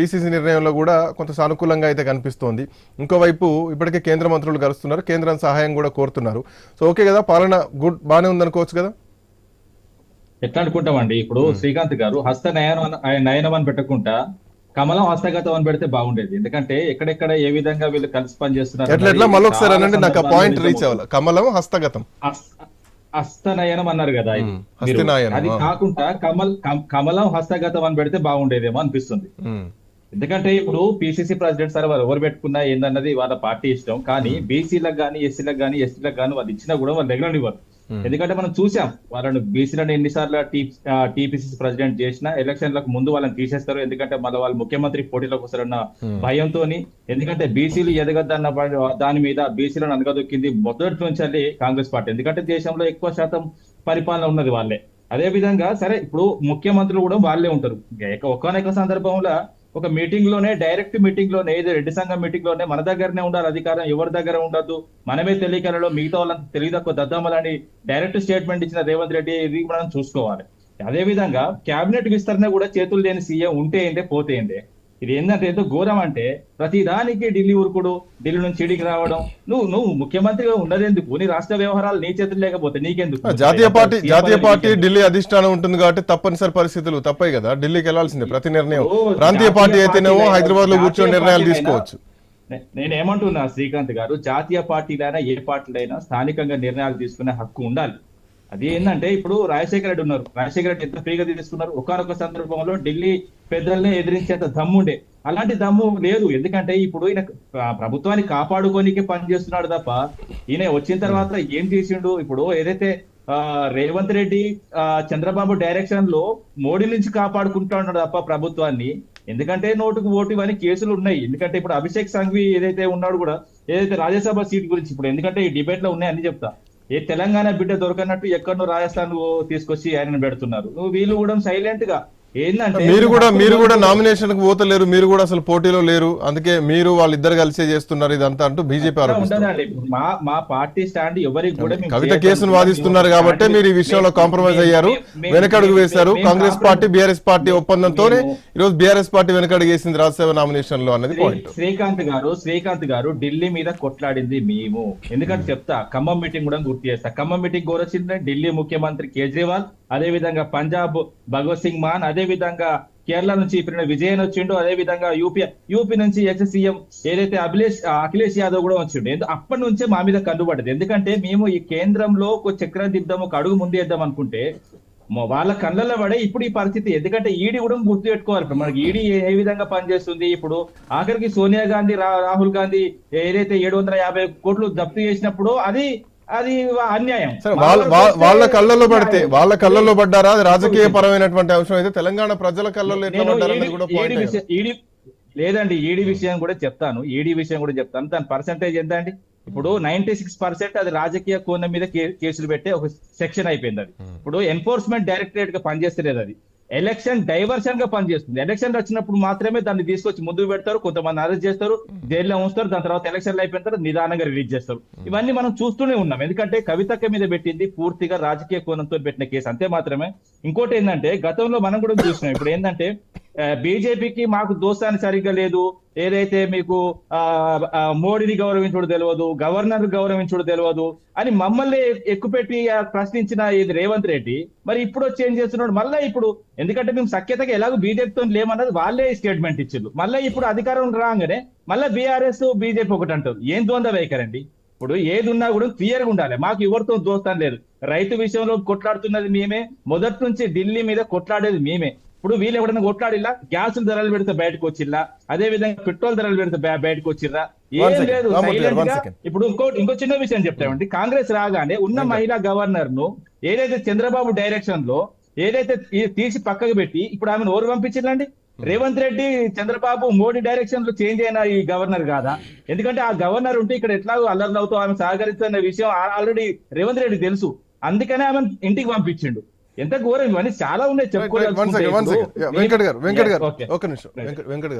PCC నిర్ణయంలో కూడా కొంత సానుకూలంగా అయితే కనిపిస్తోంది. ఇంకోవైపు ఇప్పటికే కేంద్ర మంత్రులు కలుస్తున్నారు. కేంద్రం సహాయం కూడా కోరుతున్నారు. సో ఓకే కదా? పాలన గుడ్ బాగానే ఉందనుకోవచ్చు కదా? ఎట్లా అనుకుంటామండి ఇప్పుడు శ్రీకాంత్ గారు హస్త నయనం నయనం అని పెట్టకుండా కమలం హస్తగతం అని పెడితే బాగుండేది. ఎందుకంటే ఎక్కడెక్కడ ఏ విధంగా వీళ్ళు కలిసి పనిచేస్తున్నారు ఎట్లా ఎట్లా? అన్నది మళ్ళీ ఒకసారి చాలా అనండి నాకు పాయింట్ రీచ్. అవ్వాలి. కమలం హస్తగతం. హస్త- హస్తనయనం అన్నారు కదా. హస్తనయనం, అది. కాకుండా కమల్ కమ్- కమలం హస్తగతం అని పెడితే బాగుండేదేమో అనిపిస్తుంది. ఉమ్, ఎందుకంటే ఇప్పుడు పిసిసి ప్రెసిడెంట్ సార్ వారు ఎవరు పెట్టుకున్నా ఏందన్నది వాళ్ళ పార్టీ ఇష్టం. కానీ బీసీలకు కానీ ఎస్సీలకు కానీ ఎస్టీలకు కానీ వాళ్ళు ఇచ్చినా కూడా వాళ్ళు రెగ్యులర్ ఇవ్వరు. Hmm. ఎందుకంటే మనం చూసాం వాళ్ళని బీసీలను ఎన్నిసార్లు టీపీసీసీ ప్రెసిడెంట్ చేసినా ఎలక్షన్లకు ముందు వాళ్ళని తీసేస్తారు. ఎందుకంటే మళ్ళీ వాళ్ళు ముఖ్యమంత్రి పోటీలోకి వస్తారన్న Hmm. భయంతో ఎందుకంటే బీసీలు ఎదగద్దన్న దాని మీద బీసీలను అనగదొక్కింది మొదటి నుంచి కాంగ్రెస్ పార్టీ. ఎందుకంటే దేశంలో ఎక్కువ శాతం పరిపాలన ఉన్నది వాళ్ళే. అదే విధంగా సరే ఇప్పుడు ముఖ్యమంత్రులు కూడా వాళ్ళే ఉంటారు. ఒకనొక సందర్భంలో ఒక మీటింగ్లోనే డైరెక్ట్ మీటింగ్లోనే ఏదో రెడ్డి సంఘం మీటింగ్లోనే మన దగ్గరనే ఉండాలి అధికారం ఎవరి దగ్గర ఉండదు మనమే తెలియకలలో మిగతా వాళ్ళని తెలియదు తక్కువ దద్దామలని డైరెక్ట్ స్టేట్మెంట్ ఇచ్చిన రేవంత్ రెడ్డి ఇది మనం చూసుకోవాలి. అదే విధంగా కేబినెట్ విస్తరణ కూడా చేతులు లేని సీఎం ఉంటే ఏంటే పోతే ఏంటే ఇది ఏంటంటే ఎంతో ఘోరం అంటే ప్రతి దానికి ఢిల్లీ ఉరుకుడు ఢిల్లీ నుంచి ఇడికి రావడం. నువ్వు నువ్వు ముఖ్యమంత్రిగా ఉండదేందుకు నీ రాష్ట్ర వ్యవహారాలు నీ చేతులు లేకపోతే నీకెందుకు? జాతీయ పార్టీ జాతీయ పార్టీ? ఢిల్లీ అధిష్టానం ఉంటుంది కాబట్టి తప్పనిసరి పరిస్థితులు తప్పయి కదా? ఢిల్లీకి వెళ్ళాల్సిందే ప్రతి నిర్ణయం. ప్రాంతీయ పార్టీ అయితేనేమో హైదరాబాద్లో కూర్చొని నిర్ణయాలు తీసుకోవచ్చు. నే- నేను ఏమంటున్నా శ్రీకాంత్ గారు జాతీయ పార్టీలైనా ఏ పార్టీలైనా స్థానికంగా నిర్ణయాలు తీసుకునే హక్కు ఉండాలి. అది ఏంటంటే ఇప్పుడు రాజశేఖర రెడ్డి ఉన్నారు. రాజశేఖర రెడ్డి ఎంత ఫ్రీగా తీసుకున్నారు ఒకనొక సందర్భంలో ఢిల్లీ పెద్దల్ని ఎదిరించేంత దమ్ముండే అలాంటి దమ్ము లేదు. ఎందుకంటే ఇప్పుడు ఈయన ప్రభుత్వాన్ని కాపాడుకోనికే పనిచేస్తున్నాడు తప్ప ఈయన వచ్చిన తర్వాత ఏం చేసిండు? ఇప్పుడు ఏదైతే రేవంత్ రెడ్డి చంద్రబాబు డైరెక్షన్లో మోడీ నుంచి కాపాడుకుంటున్నాడు తప్ప ప్రభుత్వాన్ని. ఎందుకంటే నోటుకు ఓటు ఇవన్నీ కేసులు ఉన్నాయి. ఎందుకంటే ఇప్పుడు అభిషేక్ సంఘవి ఏదైతే ఉన్నాడు కూడా ఏదైతే రాజ్యసభ సీట్ గురించి ఇప్పుడు ఎందుకంటే ఈ డిబేట్లో ఉన్నాయి అని చెప్తా. ఏ తెలంగాణ బిడ్డ దొరకనట్టు ఎక్కడో రాజస్థాన్ తీసుకొచ్చి ఆయన పెడుతున్నారు. వీళ్ళు కూడా సైలెంట్గా ఏంటంటే మీరు కూడా మీరు కూడా నామినేషన్కు పోతలేరు మీరు కూడా అసలు పోటీలో లేరు అందుకే మీరు వాళ్ళిద్దరు కలిసే చేస్తున్నారు ఇదంతా అంటూ బీజేపీ ఆరోపిస్తారు ఉండదండి. మా మా పార్టీ స్టాండ్ ఎవరికి కూడా కవిత. కేసును వాదిస్తున్నారు కాబట్టి మీరు ఈ విషయంలో కాంప్రమైజ్ అయ్యారు. వెనకడుగు వేశారు. కాంగ్రెస్ పార్టీ బీఆర్ఎస్ పార్టీ ఒప్పందంతోనే ఈరోజు బీఆర్ఎస్ పార్టీ వెనకడుగు వేసింది రాజ్యసభ నామినేషన్లో అనేది పాయింట్. శ్రీకాంత్ గారు శ్రీకాంత్ గారు ఢిల్లీ మీద కొట్లాడింది మేము. ఎందుకంటే చెప్తా ఖమ్మం మీటింగ్ కూడా గుర్తు చేస్తా. ఖమ్మం మీటింగ్ కూడా వచ్చింది ఢిల్లీ ముఖ్యమంత్రి కేజ్రీవాల్ అదే విధంగా పంజాబ్ భగవత్ సింగ్ మాన్ అదే విధంగా కేరళ నుంచి ఇప్పుడు విజయన్ వచ్చిండు అదే విధంగా యూపీ యూపీ నుంచి ఎక్స్ సీఎం ఏదైతే అభిలేష్ అఖిలేష్ యాదవ్ కూడా వచ్చిండు. అప్పటి నుంచే మా మీద కన్నుబడ్డది ఎందుకంటే మేము ఈ కేంద్రంలో ఒక చక్రం దిద్దాం ఒక అడుగు ముందేద్దాం అనుకుంటే వాళ్ళ కళ్ళల్లో పడే ఇప్పుడు ఈ పరిస్థితి. ఎందుకంటే ఈడీ కూడా గుర్తు పెట్టుకోవాలి. మనకి ఈడీ ఏ విధంగా పనిచేస్తుంది? ఇప్పుడు ఆఖరికి సోనియా గాంధీ రాహుల్ గాంధీ ఏదైతే ఏడు వందల యాభై కోట్లు జప్తు చేసినప్పుడు అది అది అన్యాయం. వాళ్ళ కళ్ళల్లో పడితే వాళ్ళ కళ్ళల్లో పడ్డారా? అది రాజకీయ పరమైనటువంటి అంశం. అయితే తెలంగాణ ప్రజల కళ్ళల్లో ఎట్లా కూడా లేదండి ఈడీ విషయం కూడా చెప్తాను. ఈడీ విషయం కూడా చెప్తాను. దాని పర్సంటేజ్ ఎంత అండి? ఇప్పుడు నైన్టీ సిక్స్ పర్సెంట్ అది రాజకీయ కోణం మీద కేసులు పెట్టే ఒక సెక్షన్ అయిపోయింది అది. ఇప్పుడు ఎన్ఫోర్స్మెంట్ డైరెక్టరేట్గా పనిచేస్తలేదు అది. ఎలక్షన్ డైవర్షన్గా పనిచేస్తుంది. ఎలక్షన్ వచ్చినప్పుడు మాత్రమే దాన్ని తీసుకొచ్చి ముందుకు పెడతారు కొంతమంది అరెస్ట్ చేస్తారు జైల్లో ఉంచుతారు దాని తర్వాత ఎలక్షన్లు అయిపోయిన తర్వాత నిదానంగా రిలీజ్ చేస్తారు. ఇవన్నీ మనం చూస్తూనే ఉన్నాం. ఎందుకంటే కవితక్క మీద పెట్టింది పూర్తిగా రాజకీయ కోణంతో పెట్టిన కేసు. అంతే మాత్రమే. ఇంకోటి ఏంటంటే గతంలో మనం కూడా చూసినాం. ఇప్పుడు ఏంటంటే బీజేపీకి మాకు దోస్తాన్ని సరిగ్గా లేదు. ఏదైతే మీకు ఆ, మోడీని గౌరవించుడు తెలియదు గవర్నర్ గౌరవించుడు తెలియదు అని మమ్మల్ని ఎక్కుపెట్టి ప్రశ్నించిన ఇది రేవంత్ రెడ్డి మరి ఇప్పుడు వచ్చి ఏం చేస్తున్నాడు? మళ్ళీ ఇప్పుడు ఎందుకంటే మేము సఖ్యతగా ఎలాగో బీజేపీతో లేమన్నది వాళ్ళే స్టేట్మెంట్ ఇచ్చారు మళ్ళీ ఇప్పుడు అధికారం రాగానే మళ్ళీ బీఆర్ఎస్ బీజేపీ ఒకటి అంటారు. ఏం ద్వంద్వ వైఖరండి ఇప్పుడు ఏది ఉన్నా కూడా క్లియర్గా ఉండాలి. మాకు ఎవరితో దోస్తాం లేదు. రైతు విషయంలో కొట్లాడుతున్నది మేమే. మొదటి నుంచి ఢిల్లీ మీద కొట్లాడేది మేమే. ఇప్పుడు వీళ్ళు ఎవరైనా కొట్లాడిలా గ్యాస్ ధరలు పెడితే బయటకు వచ్చిల్లా? అదే విధంగా పెట్రోల్ ధరలు పెడితే బయ- బయటకు వచ్చిర్రా? One ఏం. లేదు. ఇప్పుడు ఇంకో ఇంకో చిన్న విషయం చెప్తామండి. కాంగ్రెస్ రాగానే ఉన్న మహిళా గవర్నర్ను ఏదైతే చంద్రబాబు డైరెక్షన్లో ఏదైతే తీసి పక్కకు పెట్టి ఇప్పుడు ఆమెను ఓరు పంపించిందండి రేవంత్ రెడ్డి చంద్రబాబు మోడీ డైరెక్షన్లో చేంజ్ అయిన ఈ గవర్నర్ కాదా? ఎందుకంటే ఆ గవర్నర్ ఉంటే ఇక్కడ ఎట్లా అల్లర్లు అవుతూ ఆమె సహకరిస్తున్న విషయం ఆల్రెడీ రేవంత్ రెడ్డి తెలుసు. అందుకనే ఆమె ఇంటికి పంపించిండు. ఎంత ఘోరం ఇవన్నీ చాలా ఉన్నాయి చెప్పుకోవాలి వెంకట్ గారు వెంకట్ గారు. ఓకే ఒక నిమిషం వెంకట్ వెంకట్ గారు.